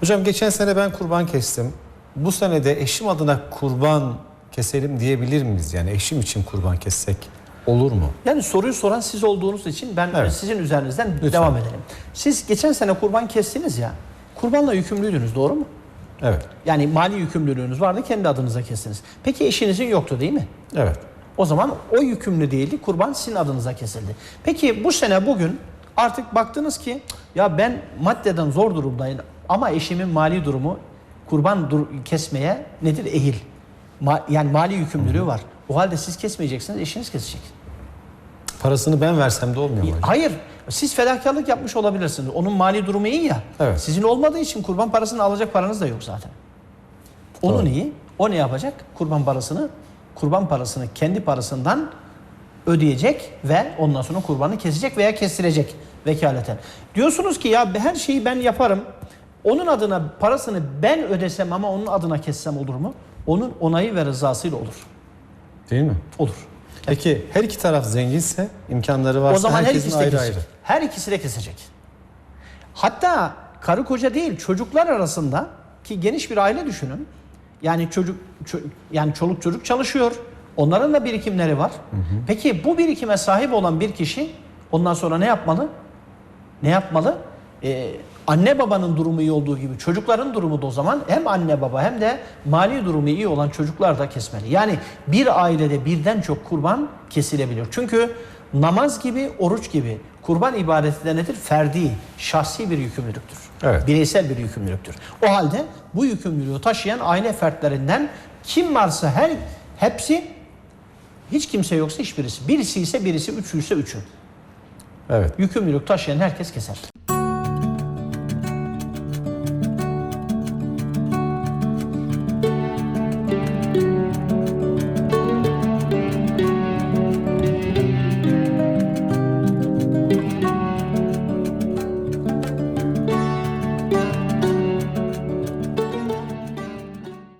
Hocam geçen sene ben kurban kestim. Bu sene de eşim adına kurban keselim diyebilir miyiz? Yani eşim için kurban kessek olur mu? Yani soruyu soran siz olduğunuz için ben Evet. sizin üzerinizden Lütfen. devam edelim. Siz geçen sene kurban kestiniz ya. Kurbanla yükümlüydünüz doğru mu? Evet. Yani mali yükümlülüğünüz vardı kendi adınıza kestiniz. Peki eşinizin yoktu değil mi? Evet. O zaman o yükümlü değildi. Kurban sizin adınıza kesildi. Peki bu sene bugün artık baktınız ki ya ben maddeden zor durumdayım ama eşimin mali durumu kurban dur- kesmeye nedir? Ehil. Ma- yani mali yükümlülüğü var. O halde siz kesmeyeceksiniz, eşiniz kesecek. Parasını ben versem de olmuyor mu hocam? Hayır. Siz fedakarlık yapmış olabilirsiniz. Onun mali durumu iyi ya. Evet. Sizin olmadığı için kurban parasını alacak paranız da yok zaten. Onun Doğru. iyi. O ne yapacak? Kurban parasını kurban parasını kendi parasından ödeyecek ve ondan sonra kurbanı kesecek veya kestirecek vekaleten. Diyorsunuz ki ya her şeyi ben yaparım. Onun adına parasını ben ödesem ama onun adına kessem olur mu? Onun onayı ve rızasıyla olur. Değil mi? Olur. Peki her iki taraf zenginse, imkanları varsa o zaman her herkesin ikisi de ayrı kesecek. ayrı. Her ikisi de kesecek. Hatta karı koca değil çocuklar arasında ki geniş bir aile düşünün. Yani çocuk ço- yani çoluk çocuk çalışıyor. Onların da birikimleri var. Peki bu birikime sahip olan bir kişi ondan sonra ne yapmalı? Ne yapmalı? Ee, anne babanın durumu iyi olduğu gibi çocukların durumu da o zaman hem anne baba hem de mali durumu iyi olan çocuklar da kesmeli. Yani bir ailede birden çok kurban kesilebilir. Çünkü namaz gibi, oruç gibi kurban ibadeti de nedir? Ferdi, şahsi bir yükümlülüktür. Evet. Bireysel bir yükümlülüktür. O halde bu yükümlülüğü taşıyan aile fertlerinden kim varsa her hepsi hiç kimse yoksa hiçbirisi. Birisi ise birisi, üçü ise üçü. Evet. Yükümlülük taşıyan herkes keser.